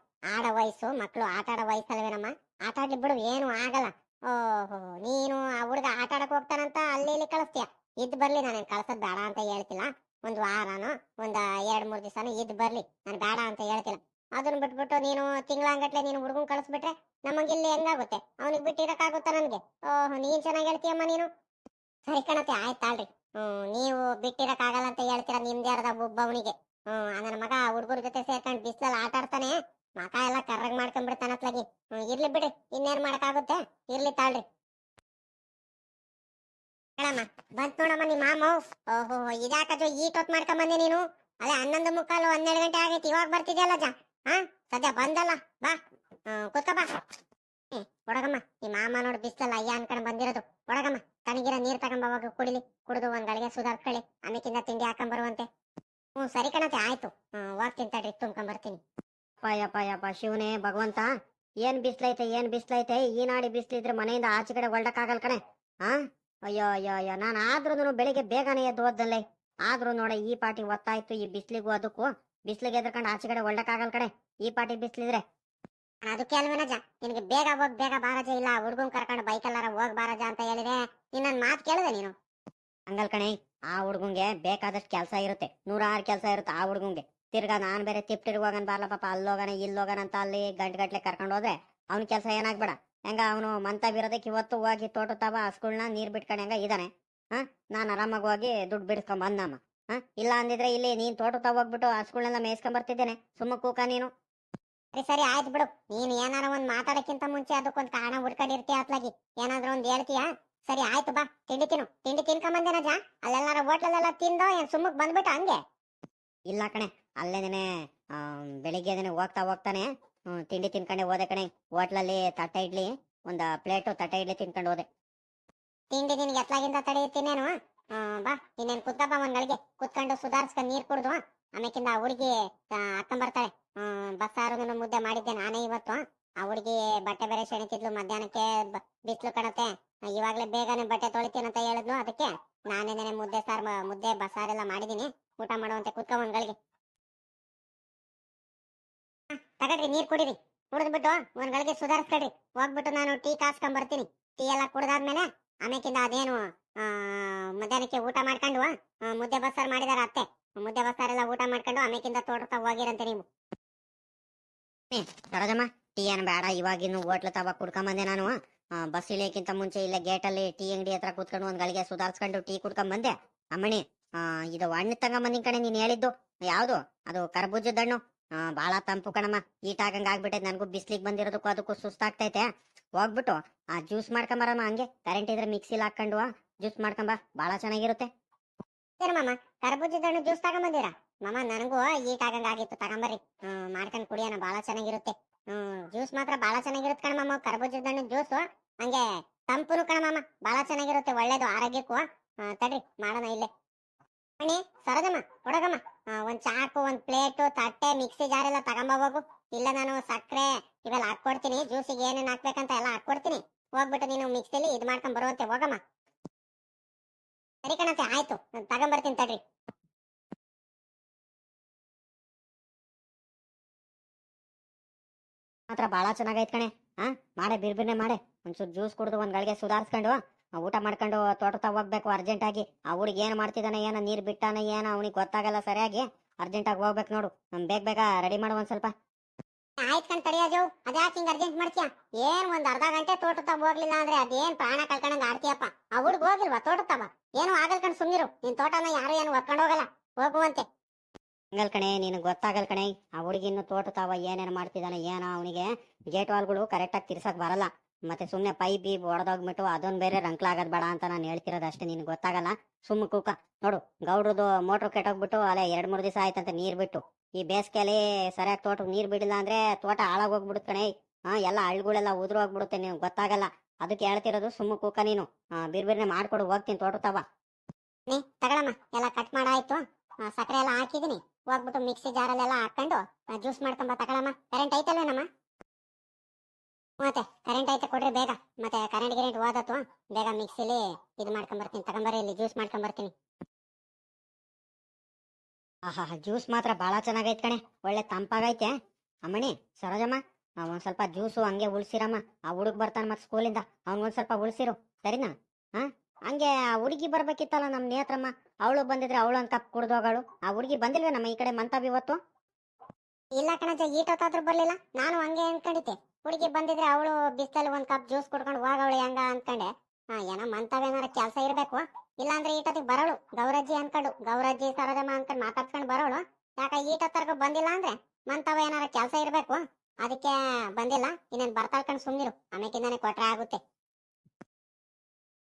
ವಯಸ್ಸು ಮಕ್ಕಳು ಆಟ ಆಡೋ ವಯಸ್ಸಲ್ವೇನಮ್ಮ ಆಟ ಆಡ್ಲಿ ಬಿಡು, ಏನು ಆಗಲ್ಲ. ಓಹೋ, ನೀನು ಆ ಹುಡುಗ ಆಟ ಆಡಕ್ ಹೋಗ್ತಾನಂತ ಅಲ್ಲಿ ಇಲ್ಲಿ ಕಳಿಸ್ತೀಯ? ಇದ್ ಬರ್ಲಿ ನಾನು ಕಳ್ಸೋದ್ ಬೇಡ ಅಂತ ಹೇಳ್ತಿಲ್ಲ. ಒಂದ್ ವಾರನೋ ಒಂದ್ ಎರಡ್, ಮೂರ್ ದಿವಸನೋ ಇದ್ ಬರ್ಲಿ. ನಾನು ಬೇಡ ಅಂತ ಹೇಳ್ತಿಲ್ಲ. ಅದನ್ನ ಬಿಟ್ಬಿಟ್ಟು ನೀನು ತಿಂಗಳಂಗಟ್ಲೆ ನೀನು ಹುಡುಗನ್ ಕಳಿಸ್ಬಿಟ್ರೆ ನಮಗೆ ಇಲ್ಲಿ ಹೆಂಗಾಗುತ್ತೆ? ಅವನಿಗೆ ಬಿಟ್ಟಿರಕ್ಕಾಗುತ್ತಾ ನನ್ಗೆ? ಓಹೋ, ನೀನ್ ಚೆನ್ನಾಗಿ ಹೇಳ್ತೀಯಮ್ಮ ನೀನು? ಸರಿ ಕಣತೆ ಆಯ್ತಾಳ್ರಿ ಹ್ಮ್, ನೀವು ಬಿಟ್ಟಿರಕ್ಕಾಗಲ್ಲ ಅಂತ ಹೇಳ್ತೀರಾ ನಿಮ್ದೇ ಅರ್ಧ ಒಬ್ಬ ಅವನಿಗೆ? ಹ್ಮ್ ನನ್ನ ಮಗ ಹುಡುಗರ ಜೊತೆ ಸೇರ್ಕೊಂಡು ಬಿಸ್ಲಲ್ಲಿ ಆಟ ಆಡ್ತಾನೆ ಮಕ ಎಲ್ಲ ಕರ್ರಗ್ ಮಾಡ್ಕೊಂಡ್ಬಿಡ್ತಾನ ಅತ್ಲಾಗಿ. ಹ್ಮ್, ಇರ್ಲಿ ಬಿಡಿ ಇನ್ನೇನ್ ಮಾಡಕ್ಕಾಗುತ್ತೆ? ಇರ್ಲಿ ತಾಳ್ರಿ. ಹೇಳಮ್ಮ, ಬಂತ್ ನೋಡಮ್ಮ ನಿಮ್ಮ ಮಾಮ. ಓಹೋ ಈ ಈಟೊತ್ ಮಾಡ್ಕೊಂಡ್ ಬಂದೆ ನೀನು? ಅದೇ ಹನ್ನೊಂದು ಮುಕ್ಕಾಲು, ಹನ್ನೆರಡು ಗಂಟೆ ಆಗೈತಿ, ಇವಾಗ ಬರ್ತಿದ್ಯಲ್ಲ ಜಾ ಹಾ, ಸದ್ಯ ಬಂದಲ್ಲ, ಬಾ. ಕೂತ್ಕ ಬಾ. ಒಡಗಮ್ಮ ಈ ಮಾಮ ನೋಡಿ ಬಿಸ್ಲಲ್ಲ ಅಯ್ಯ ಅನ್ಕೊಂಡ್ ಬಂದಿರೋದು. ಕೊಡಗಮ್ಮ ತನಗಿರ ನೀರ್ ತಗೊಂಬವಾಗ ಕುಡಿಲಿ. ಕುಡಿದು ಒಂದ್ ಗಳಿಗೆ ಸುಧಾರ್ಕೊಳ್ಳಿ ಆಮೇಕಿಂದ ತಿಂಡಿ ಹಾಕೊಂಡ್ ಬರುವಂತೆ. ಹ್ಞೂ ಸರಿ ಕಣತೆ ಆಯ್ತು. ಹೋಗ್ತೀನಿ ತಡ್ರಿ, ತುಂಬ್ಕೊಂಡ್ ಬರ್ತೀನಿ. ಯಪ್ಪ ಯಪ್ಪ ಶಿವನೇ, ಭಗವಂತ, ಏನ್ ಬಿಸ್ಲೈತೆ ಏನ್ ಬಿಸ್ಲೈತೆ? ಈ ನಾಡಿ ಬಿಸ್ಲಿದ್ರೆ ಮನೆಯಿಂದ ಆಚೆ ಕಡೆ ಹೊಲ್ಡಕ್ಕಾಗಲ್ ಕಣೆ. ಹಾ ಅಯ್ಯೋ ಅಯ್ಯೋ ಅಯ್ಯೋ, ನಾನು ಆದ್ರೂ ಬೆಳಿಗ್ಗೆ ಬೇಗನೆ ಎದ್ದು ಓದ್ದಲ್ಲೇ ಆದ್ರೂ ನೋಡ, ಈ ಪಾಟಿ ಒತ್ತಾಯ್ತು ಈ ಬಿಸ್ಲಿಗೂ ಅದಕ್ಕೂ. ಬಿಸ್ಲಿಗೆ ಎದ್ರಕೊಂಡು ಆಚೆ ಕಡೆ ಹೊಲ್ಡಕ್ಕಾಗಲ್ ಕಣೆ, ಈ ಪಾಟಿ ಬಿಸ್ಲಿದ್ರೆ. ಅದಕ್ಕೆ ಅಲ್ವೇನಜ ನಿನಗೆ ಬೇಗ ಹೋಗ್, ಬೇಗ ಬಾರಜ ಇಲ್ಲ. ಹುಡ್ಗನ್ ಕರ್ಕೊಂಡು ಬೈಕಲ್ಲಾರ ಹೋಗ್ ಬಾರಜ ಅಂತ ಹೇಳಿದೆ. ನೀನ್ ನನ್ ಮಾತ್ ಕೇಳಿದೆ ನೀನು? ಹಂಗಲ್ ಕಣೆ, ಆ ಹುಡ್ಗಂಗೆ ಬೇಕಾದಷ್ಟು ಕೆಲಸ ಇರುತ್ತೆ. ನೂರಾರು ಕೆಲಸ ಇರುತ್ತೆ ಆ ಹುಡ್ಗಂಗೆ ತಿರ್ಗಾ ನಾನ್ ಬೇರೆ ತಿಪ್ಟಿರ್ಗ್ ಹೋಗನ್ ಬಾರ್ಲ ಪಾಪ ಅಲ್ಲೋಗಣ ಇಲ್ಲೋಗಣ ಅಂತ ಅಲ್ಲಿ ಗಂಟು ಗಟ್ಲೆ ಕರ್ಕೊಂಡು ಹೋದ್ರೆ ಅವ್ನ ಕೆಲಸ ಏನಾಗ್ಬೇಡ. ಹೆಂಗ ಅವನು ಮಂತ ಬಿರೋದಕ್ಕೆ ಇವತ್ತು ಹೋಗಿ ತೋಟ ತಾವ ಹಸ್ಗಳ್ನ ನೀರ್ ಬಿಟ್ಕೊಂಡು ಹೆಂಗ ಇದಾನೆ. ಹಾ ನಾನ್ ಆರಾಮಾಗಿ ಹೋಗಿ ದುಡ್ಡು ಬಿಡಿಸ್ಕೊಂಡ್ ಬಂದಮ್ಮ ಹಾ ಇಲ್ಲ ಅಂದಿದ್ರೆ ಇಲ್ಲಿ ನೀನ್ ತೋಟ ತಾವ ಹೋಗ್ಬಿಟ್ಟು ಹಸ್ಗಳ್ನೆಲ್ಲ ಮೇಯ್ಸ್ಕೊಂಡ್ ಬರ್ತಿದ್ದೇನೆ. ಸುಮ್ಮ ಕೂಕ ನೀನು. ಸರಿ ಸರಿ ಆಯ್ತು ಬಿಡು. ನೀನ್ ಏನಾರ ಒಂದ್ ಮಾತಾಡಕ್ಕಿಂತ ಮುಂಚೆ ಅದಕ್ಕೊಂದ್ ಕಾರಣ ಹುಡ್ಕೊಂಡಿರ್ತೀಯ ಅತ್ಲಾಗಿ. ಏನಾದ್ರೂ ಒಂದ್ ಹೇಳ್ತೀಯಾ? ಸರಿ ಆಯ್ತು ಬಾ. ತಿಂಡಿ ತಿನ್ನು. ತಿಂಡಿ ತಿನ್ಕೊಂಬಂದೇನಜ ಅಲ್ಲೆಲ್ಲಾರ ಹೋಟ್ಲಲ್ಲೆಲ್ಲ ತಿಂದೋ ಏನ್ ಸುಮ್ಮಕ್ ಬಂದ್ಬಿಟ್ಟ ಹಂಗೆ? ಇಲ್ಲ ಕಣೆ. ಅಲ್ಲೇನೆ ಬೆಳಿಗ್ಗೆನೆ ಹೋಗ್ತಾ ಹೋಗ್ತಾನೆ ತಿಂಡಿ ತಿನ್ಕೊಂಡೆ ಹೋದೆ ಕಣೆ ಹೋಟ್ಲಲ್ಲಿ ತಟ್ಟೆ ಇಡ್ಲಿ ಒಂದ್ ಪ್ಲೇಟು ತಟ್ಟೆ ಇಡ್ಲಿ ತಿನ್ಕೊಂಡು ಹೋದೆ. ತಿಂಡಿ ನಿನ್ಗೆ ಎತ್ಲಾಗಿಂದ ತಿನ್ನೇನು? ಬಾ ಇನ್ನೇನ್ ಕುತ್ತಪ್ಪ ಒಂದ್ ಗಳಿಗೆ ಕುತ್ಕೊಂಡು ಸುಧಾರಿಸ್ಕೊಂಡ್ ನೀರ್ ಕುಡ್ದು ಆಮೇಕಿಂದ ಆ ಹುಡುಗಿ ಅಕ್ಕಂಡ್ ಬರ್ತಾಳೆ. ಹ್ಮ್ ಬಸ್ಸಾರು ಮುದ್ದೆ ಮಾಡಿದ್ದೆ ನಾನೇ ಇವತ್ತು. ಆ ಹುಡುಗಿ ಬಟ್ಟೆ ಬೇರೆ ಸೆಣಿತಿದ್ಲು ಮಧ್ಯಾಹ್ನಕ್ಕೆ ಬಿಸ್ಲು ಕಣತೆ ಇವಾಗ್ಲೇ ಬೇಗನೆ ಬಟ್ಟೆ ತೊಳಿತೀನಂತ ಹೇಳಿದ್ಲು ಅದಕ್ಕೆ ನಾನೇನೇ ಮುದ್ದೆ ಸಾರ್ ಮುದ್ದೆ ಬಸ್ಸಾರೆಲ್ಲ ಮಾಡಿದೀನಿ ಊಟ ಮಾಡುವಂತೆ ಕುತ್ಕೊಂಡ್ ಒಂದ್ ಗಳಿಗೆ ಹ, ತಗಡ್ರಿ ನೀರ್ ಕುಡಿರಿ. ಕುಡಿದ್ಬಿಟ್ಟು ಒಂದ್ ಗಳಿಗೆ ಸುಧಾರಿಸ್ಕೊಡ್ರಿ ಹೋಗ್ಬಿಟ್ಟು ನಾನು ಟೀ ಕಾಸ್ಕೊಂಡ್ ಬರ್ತೀನಿ ಟೀ ಎಲ್ಲ ಕುಡ್ದಾದ್ಮೇಲೆ ಆಮೇಕಿಂದ ಅದೇನು ಮಧ್ಯಾಹ್ನಕ್ಕೆ ಊಟ ಮಾಡ್ಕೊಂಡು ಮುದ್ದೆ ಬಸ್ಸಾರ್ ಮಾಡಿದಾರ ಅತ್ತೆ. ಮುದ್ದೆ ಬಸ್ಸಾರೆಲ್ಲ ಊಟ ಮಾಡ್ಕೊಂಡು ಆಮೇಕಿಂದ ತೋಟಕ್ಕೆ ಹೋಗಿರಂತೆ ನೀವು. ಸರೋಜಮ್ಮ ಟೀ ಏನ್ ಬೇಡ ಇವಾಗಿನ್ನು ಹೋಟ್ಲು ತವ ಕುಡ್ಕೊಂಬಂದೆ ನಾನು. ಬಸ್ ಇಳಿಯಕ್ಕಿಂತ ಮುಂಚೆ ಇಲ್ಲೇ ಗೇಟಲ್ಲಿ ಟೀ ಅಂಗಡಿ ಹತ್ರ ಕೂತ್ಕೊಂಡು ಒಂದ್ ಗಳಿಗೆ ಸುಧಾರಿಸ್ಕೊಂಡು ಟೀ ಕುಡ್ಕೊಂಬಂದೆ. ಅಮ್ಮಣಿ ಇದು ಹಣ್ಣು ತಗೊಂಬಂದಿನ ಕಣೆ ನೀನ್ ಹೇಳಿದ್ದು. ಯಾವುದು? ಅದು ಕರ್ಬೂಜದ ಹಣ್ಣು. ಬಾಳ ತಂಪು ಕಣಮ್ಮ. ಈಟ್ ಆಗಂಗ ಆಗ್ಬಿಟ್ಟೈತೆ. ನನಗೂ ಬಿಸ್ಲಿಗೆ ಬಂದಿರೋದಕ್ಕೂ ಅದಕ್ಕೂ ಸುಸ್ತಾಗ್ತೈತೆ. ಹೋಗ್ಬಿಟ್ಟು ಆ ಜ್ಯೂಸ್ ಮಾಡ್ಕೊಂಬರಮ್ಮ ಹಂಗೆ. ಕರೆಂಟ್ ಇದ್ರೆ ಮಿಕ್ಸಿಲಿ ಹಾಕೊಂಡು ಜ್ಯೂಸ್ ಮಾಡ್ಕೊಂಬ. ಬಾಳ ಚೆನ್ನಾಗಿರುತ್ತೆ. ಏನಮ್ಮ ಮಾಮ ಕರ್ಬೂಜದ ಹಣ್ಣು ಜ್ಯೂಸ್ ತಗೊಂಬಂದಿರಾ? ಮಾಮ, ನನಗೂ ಈಟ್ ಆಗಂಗ ಆಗಿತ್ತು. ತಗೊಂಬರ್ರಿ. ಹ್ಮ್, ಮಾಡ್ಕೊಂಡ್ ಕುಡಿಯೋಣ. ಬಾಳ ಚೆನ್ನಾಗಿರುತ್ತೆ. ಹ್ಮ್, ಜ್ಯೂಸ್ ಮಾತ್ರ ಬಾಳ ಚೆನ್ನಾಗಿರುತ್ತೆ ಕಣ ಮಾಮ. ಕರ್ಬೂಜದ ಹಣ್ಣು ಜ್ಯೂಸ್ ಹಂಗೆ ತಂಪುನು ಕಣ ಮಾಮ. ಬಾಳ ಚೆನ್ನಾಗಿರುತ್ತೆ. ಒಳ್ಳೇದು ಆರೋಗ್ಯಕ್ಕೂ. ತಡ್ರಿ, ಮಾಡೋಣ ಇಲ್ಲೇ. ಅಣ್ಣಿ ಸರೋಜಮ್ಮ ಕೊಡಗಮ್ಮ ಆ, ಒಂದ್ ಚಾಕು ಒಂದ್ ಪ್ಲೇಟು ತಟ್ಟೆ ಮಿಕ್ಸಿ ಜಾರ್ ಎಲ್ಲ ತಗೊಂಬೋಗು ಇಲ್ಲ ನಾನು ಸಕ್ಕರೆ ಇವೆಲ್ಲ ಹಾಕೊಡ್ತೀನಿ ಜ್ಯೂಸಿಗೆ ಏನೇನ್ ಹಾಕ್ಬೇಕಂತ ಎಲ್ಲ ಹಾಕೊಡ್ತೀನಿ ಹೋಗ್ಬಿಟ್ಟು ನೀನು ಮಿಕ್ಸಿಲಿ ಇದ್ ಮಾಡ್ಕೊಂಡ್ ಬರುವಂತೆ ಹೋಗಮ್ಮ. ಸರಿ ಕಣತೆ ಆಯ್ತು. ನಾನು ತಗೊಂಬರ್ತೀನಿ ತಡ್ರಿ. ಮಾತ್ರ ಬಾಳ ಚೆನ್ನಾಗೈತ್ ಕಣೆ. ಹಾ ಮಾಡೆ ಬಿರ್ಬಿರ್ನೆ ಮಾಡೆ. ಒಂಚೂರು ಜ್ಯೂಸ್ ಕುಡಿದು ಒಂದ್ ಗಳಿಗೆ ಸುಧಾರಿಸ್ಕೊಂಡು ಊಟ ಮಾಡ್ಕೊಂಡು ತೋಟತ ಹೋಗ್ಬೇಕು ಅರ್ಜೆಂಟ್ ಆಗಿ. ಆ ಹುಡುಗ ಏನ್ ಮಾಡ್ತಿದ್ದಾನೆ ಏನ ನೀರ್ ಬಿಟ್ಟಾನ ಏನ ಅವನಿಗೆ ಗೊತ್ತಾಗಲ್ಲ ಸರಿಯಾಗಿ. ಅರ್ಜೆಂಟ್ ಆಗಿ ಹೋಗ್ಬೇಕು ನೋಡು. ನಮ್ ಬೇಗ ಬೇಗ ರೆಡಿ ಮಾಡು ಒಂದ್ ಸ್ವಲ್ಪ. ಆಯ್ತ್ ಕಣ್ ತಡಿಯೋಜು ಅದ್ಯಾಕೆ ಹಿಂಗ್ ಅರ್ಜೆಂಟ್ ಮಾಡ್ತೀಯ? ಏನ್ ಒಂದ್ ಅರ್ಧ ಗಂಟೆ ತೋಟ ತವ ಹೋಗ್ಲಿಲ್ಲ ಅಂದ್ರೆ ಅದೇನ್ ಪ್ರಾಣ ಕಳ್ಕೊಂಡಂಗ ಆಡ್ತೀಯಪ್ಪ. ಆ ಹುಡುಗ ಹೋಗಿಲ್ವಾ ತೋಟ ಏನು ಆಗಲ್ ಕಣ್ ಸುಮ್ನಿರು. ನಿನ್ ತೋಟನ ಯಾರು ಏನು ಒತ್ಕೊಂಡ್ ಹೋಗಲ್ಲ. ಹೋಗುವಂತೆ. ಹಂಗಲ್ ಕಣೆ ನೀನು ಗೊತ್ತಾಗಲ್ ಕಣೆ. ಆ ಹುಡುಗಿನ್ನು ತೋಟ ತಾವ ಏನೇನು ಮಾಡ್ತಿದ್ದಾನೆ ಏನೋ ಅವನಿಗೆ ಗೇಟ್ ವಾಲ್ಗಳು ಕರೆಕ್ಟಾಗಿ ತಿರ್ಸಕ್ ಬರಲ್ಲ. ಮತ್ತೆ ಸುಮ್ನೆ ಪೈಪ್ ಬೀಬ್ ಹೊಡೆದೋಗ್ಬಿಟ್ಟು ಅದೊಂದು ಬೇರೆ ರಂಕ್ಲಾಗದ್ ಬೇಡ ಅಂತ ನಾನು ಹೇಳ್ತಿರೋದು ಅಷ್ಟೇ, ನಿನ್ಗೆ ಗೊತ್ತಾಗಲ್ಲ? ಸುಮ್ಮ ಕೂಕ. ನೋಡು ಗೌಡ್ರದ್ದು ಮೋಟ್ರ್ ಕೆಟ್ಟೋಗ್ಬಿಟ್ಟು ಅಲ್ಲೇ ಎರಡ್ ಮೂರು ದಿವಸ ಆಯ್ತಂತ ನೀರ್ ಬಿಟ್ಟು. ಈ ಬೇಸಿಗೆಯಲ್ಲಿ ಸರಿಯಾಗಿ ತೋಟಕ್ಕೆ ನೀರ್ ಬಿಡಿಲ್ಲ ಅಂದ್ರೆ ತೋಟ ಹಾಳಾಗೋಗ್ಬಿಡುತ್ತೆ ಕಣೆ. ಹಾ, ಎಲ್ಲ ಹಳ್ಗಳೆಲ್ಲ ಉದುರು ಹೋಗ್ಬಿಡುತ್ತೆ, ನಿನಗೆ ಗೊತ್ತಾಗಲ್ಲ. ಅದಕ್ಕೆ ಹೇಳ್ತಿರೋದು ಸುಮ್ಮ ಕೂಕ ನೀನು. ಬಿರ್ಬಿರ್ನೆ ಮಾಡ್ಕೊಡು, ಹೋಗ್ತೀನಿ ತೋಟ ತವ. ನೀ ತಗಳಮ್ಮ, ಎಲ್ಲ ಕಟ್ ಮಾಡಾಯ್ತು ಸಕ್ಕರೆ ಎಲ್ಲ ಹಾಕಿದೀನಿ ಹೋಗ್ಬಿಟ್ಟು ಮಿಕ್ಸಿ ಜಾರಲ್ಲೆಲ್ಲ ಹಾಕೊಂಡು ಜ್ಯೂಸ್ ಮಾಡ್ಕೊಂಬ ತಗಳಮ್ಮ. ಕರೆಂಟ್ ಐತಲ್ವೇನಮ್ಮ? ಮತ್ತೆ ಕರೆಂಟ್ ಐತೆ ಕೊಡ್ರಿ ಬೇಗ. ಮತ್ತೆ ಕರೆಂಟ್ ಗಿರೆಂಟ್ ಹೋದತ್ತು ಬೇಗ ಮಿಕ್ಸಿಲಿ ಇದು ಮಾಡ್ಕೊಂಬರ್ತೀನಿ, ತಗೊಂಬರ್ರಿ ಇಲ್ಲಿ ಜ್ಯೂಸ್ ಮಾಡ್ಕೊಂಬರ್ತೀನಿ. ಆಹಾ ಜ್ಯೂಸ್ ಮಾತ್ರ ಭಾಳ ಚೆನ್ನಾಗೈತೆ ಕಣೆ, ಒಳ್ಳೆ ತಂಪಾಗೈತೆ. ಅಮ್ಮಣಿ, ಸರೋಜಮ್ಮ ಒಂದ್ ಸ್ವಲ್ಪ ಜ್ಯೂಸು ಹಂಗೆ ಉಳ್ಸಿರಮ್ಮ, ಆ ಹುಡುಗ ಬರ್ತಾನೆ ಮತ್ತೆ ಸ್ಕೂಲಿಂದ ಅವ್ನಿಗೊಂದ್ ಸ್ವಲ್ಪ ಉಳ್ಸಿರು, ಸರಿನಾ? ಹಾ, ಹಂಗೆ ಆ ಹುಡುಗಿ ಬರ್ಬೇಕಿತ್ತಲ್ಲ ನಮ್ಮ ನೇತ್ರಮ್ಮ, ಅವಳು ಬಂದಿದ್ರೆ ಅವಳು ಒಂದ್ ಕಪ್ ಕುಡ್ದೋಗಳು ಆ ಹುಡುಗಿ ಬಂದಿಲ್ವೇ ನಮ್ಮ ಈ ಕಡೆ ಮಂತಾಬ್ ಇವತ್ತು? ಇಲ್ಲ ಕಣಜ ಈಟೋತಾದ್ರೂ ಬರ್ಲಿಲ್ಲ, ನಾನು ಹಂಗೆ ಅನ್ಕೊಂಡಿದ್ದೆ. ಹುಡುಗಿ ಬಂದಿದ್ರೆ ಅವಳು ಬಿಸ್ತಲ್ಲಿ ಒಂದ್ ಕಪ್ ಜ್ಯೂಸ್ ಕುಡ್ಕೊಂಡು ಹೋಗವಳೆ ಹೆಂಗ ಅನ್ಕೊಂಡೆ ಹಾ, ಏನೋ ಮಂತವೇನಾರ ಕೆಲಸ ಇರ್ಬೇಕು. ಇಲ್ಲಾಂದ್ರೆ ಈಟತಿಗೆ ಬರೋಳು. ಗೌರಜ್ಜಿ ಅನ್ಕೊಂಡು. ಗೌರಜ್ಜಿ, ಸರೋಜಮ್ಮ ಅನ್ಕೊಂಡು ಮಾತಾಡ್ಸ್ಕೊಂಡು ಬರೋಳು. ಯಾಕ ಈಟತ್ತರ್ಗು ಬಂದಿಲ್ಲ ಅಂದ್ರೆ ಮಂತವ ಏನಾರ ಕೆಲಸ ಇರ್ಬೇಕು. ಅದಕ್ಕೆ ಬಂದಿಲ್ಲ. ಇನ್ನೇನ್ ಬರ್ತಾಳ್ಕೊಂಡು ಸುಮ್ಮಿರು ಆಮೇಕಿಂದಾನೆ ಕೊಟ್ರೆ ಆಗುತ್ತೆ.